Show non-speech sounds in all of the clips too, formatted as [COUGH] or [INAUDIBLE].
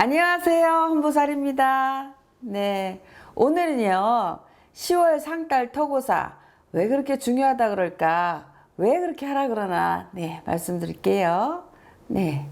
안녕하세요. 홍보살입니다. 네. 오늘은요, 10월 상달 토고사. 왜 그렇게 중요하다 그럴까? 왜 그렇게 하라 그러나? 네, 말씀드릴게요. 네.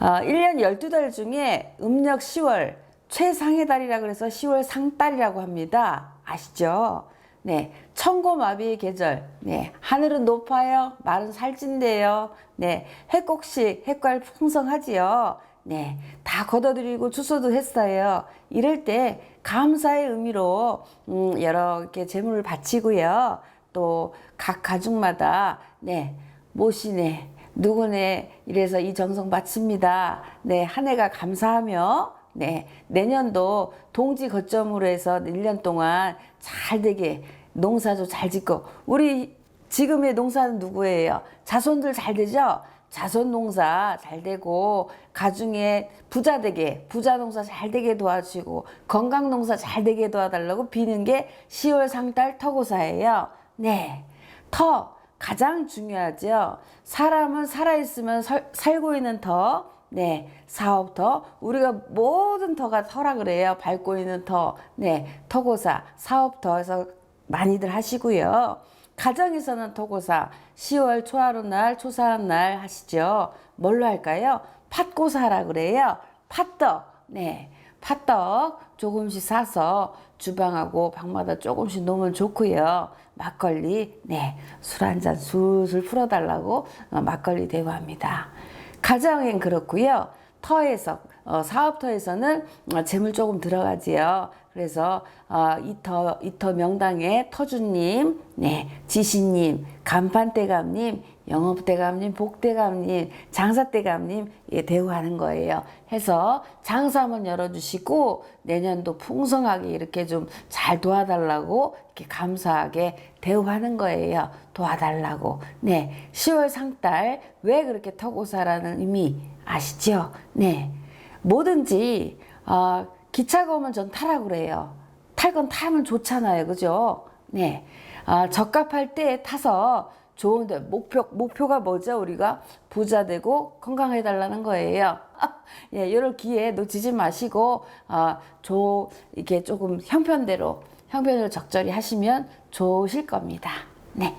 어, 1년 12달 중에 음력 10월 최상의 달이라 그래서 10월 상달이라고 합니다. 아시죠? 네. 천고마비의 계절. 네. 하늘은 높아요. 말은 살찐대요. 네. 해곡식, 해깔 풍성하지요. 네. 다 걷어들이고 추수도 했어요. 이럴 때 감사의 의미로 음, 여러 개 재물을 바치고요. 또 각 가족마다 네. 모시네. 누구네 이래서 이 정성 바칩니다. 네, 한 해가 감사하며 네, 내년도 동지 거점으로 해서 1년 동안 잘 되게 농사도 잘 짓고 우리 지금의 농사는 누구예요? 자손들 잘 되죠? 자손 농사 잘 되고 가중에 부자 되게 부자 농사 잘 되게 도와주고 건강 농사 잘 되게 도와달라고 비는 게 10월 상달 터고사예요. 네. 터 가장 중요하죠. 사람은 살아있으면 설- 살고 있는 터, 네, 사업터. 우리가 모든 터가 터라 그래요. 밟고 있는 터, 네, 터고사, 사업터에서 많이들 하시고요. 가정에서는 토고사 10월 초하루 날, 초사한 날 하시죠. 뭘로 할까요? 팥고사라 그래요. 팥떡. 네. 팥떡 조금씩 사서 주방하고 방마다 조금씩 놓으면 좋고요. 막걸리, 네. 술 한 잔 술술 풀어달라고 어, 막걸리 대화합니다. 가정엔 그렇고요. 터에서 어, 사업터에서는 어, 재물 조금 들어가지요. 그래서 어, 이터 이터 명당의 터주님, 네 지신님, 간판대감님, 영업대감님, 복대감님, 장사대감님 예, 대우하는 거예요. 해서 장사 한번 열어주시고 내년도 풍성하게 이렇게 좀 잘 도와달라고 이렇게 감사하게 대우하는 거예요. 도와달라고. 네, 10월 상달 왜 그렇게 터고사라는 의미 아시죠? 네, 뭐든지 어, 기차가 오면 전 타라고 그래요. 탈 건 타면 좋잖아요. 그죠? 네. 아, 적합할 때 타서 좋은데, 목표, 목표가 뭐죠? 우리가 부자 되고 건강해 달라는 거예요. [LAUGHS] 예, 이럴 기회 놓치지 마시고, 아, 조, 이렇게 조금 형편대로, 형편을 적절히 하시면 좋으실 겁니다. 네.